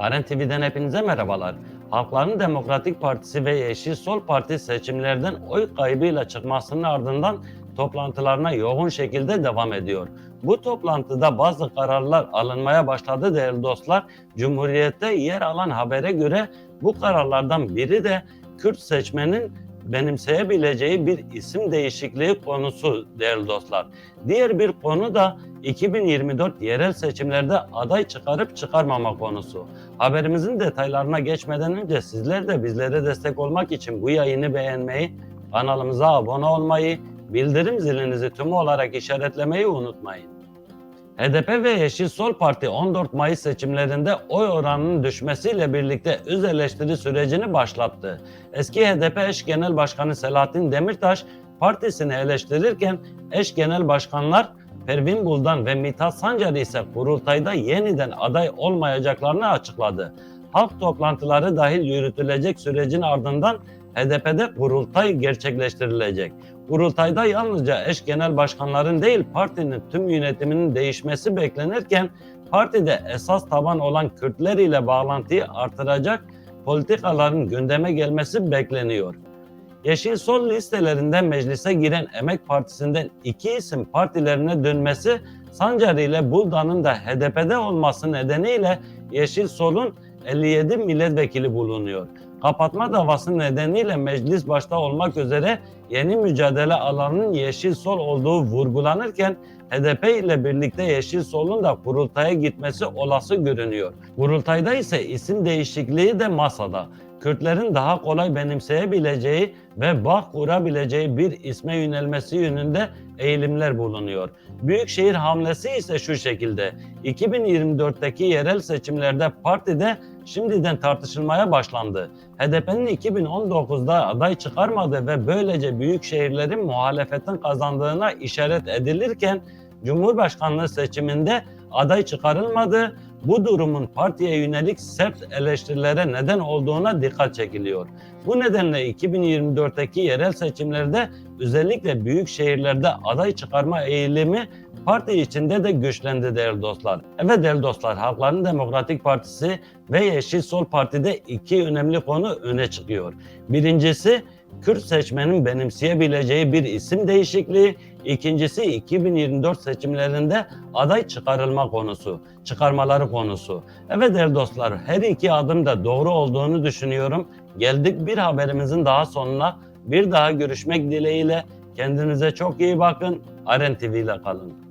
Aren TV'den hepinize merhabalar. Halkların Demokratik Partisi ve Yeşil Sol Parti seçimlerden oy kaybıyla çıkmasının ardından toplantılarına yoğun şekilde devam ediyor. Bu toplantıda bazı kararlar alınmaya başladı değerli dostlar. Cumhuriyet'te yer alan habere göre bu kararlardan biri de Kürt seçmenin benimseyebileceği bir isim değişikliği konusu değerli dostlar. Diğer bir konu da 2024 yerel seçimlerde aday çıkarıp çıkarmama konusu. Haberimizin detaylarına geçmeden önce sizler de bizlere destek olmak için bu yayını beğenmeyi, kanalımıza abone olmayı, bildirim zilinizi tüm olarak işaretlemeyi unutmayın. HDP ve Yeşil Sol Parti 14 Mayıs seçimlerinde oy oranının düşmesiyle birlikte öz eleştiri sürecini başlattı. Eski HDP eş genel başkanı Selahattin Demirtaş partisini eleştirirken eş genel başkanlar Pervin Buldan ve Mithat Sancar ise kurultayda yeniden aday olmayacaklarını açıkladı. Halk toplantıları dahil yürütülecek sürecin ardından HDP'de kurultay gerçekleştirilecek. Kurultayda yalnızca eş genel başkanların değil partinin tüm yönetiminin değişmesi beklenirken partide esas taban olan Kürtler ile bağlantıyı artıracak politikaların gündeme gelmesi bekleniyor. Yeşil Sol listelerinde meclise giren Emek Partisi'nden iki isim partilerine dönmesi Sancar ile Buldan'ın da HDP'de olması nedeniyle Yeşil Sol'un 57 milletvekili bulunuyor. Kapatma davası nedeniyle meclis başta olmak üzere yeni mücadele alanının Yeşil Sol olduğu vurgulanırken HDP ile birlikte Yeşil Sol'un da kurultaya gitmesi olası görünüyor. Kurultayda ise isim değişikliği de masada. Kürtlerin daha kolay benimseyebileceği ve bağ kurabileceği bir isme yönelmesi yönünde eğilimler bulunuyor. Büyükşehir hamlesi ise şu şekilde. 2024'teki yerel seçimlerde partide şimdiden tartışılmaya başlandı. HDP'nin 2019'da aday çıkarmadığı ve böylece büyük şehirlerin muhalefetin kazandığına işaret edilirken Cumhurbaşkanlığı seçiminde aday çıkarılmadı. Bu durumun partiye yönelik sert eleştirilere neden olduğuna dikkat çekiliyor. Bu nedenle 2024'teki yerel seçimlerde özellikle büyük şehirlerde aday çıkarma eğilimi parti içinde de güçlendi değerli dostlar. Evet değerli dostlar, Halkların Demokratik Partisi ve Yeşil Sol Parti'de iki önemli konu öne çıkıyor. Birincisi Kürt seçmenin benimseyebileceği bir isim değişikliği, ikincisi 2024 seçimlerinde aday çıkarılma konusu, çıkarmaları konusu. Evet değerli dostlar, her iki adım da doğru olduğunu düşünüyorum. Geldik bir haberimizin daha sonuna. Bir daha görüşmek dileğiyle kendinize çok iyi bakın. Aren TV ile kalın.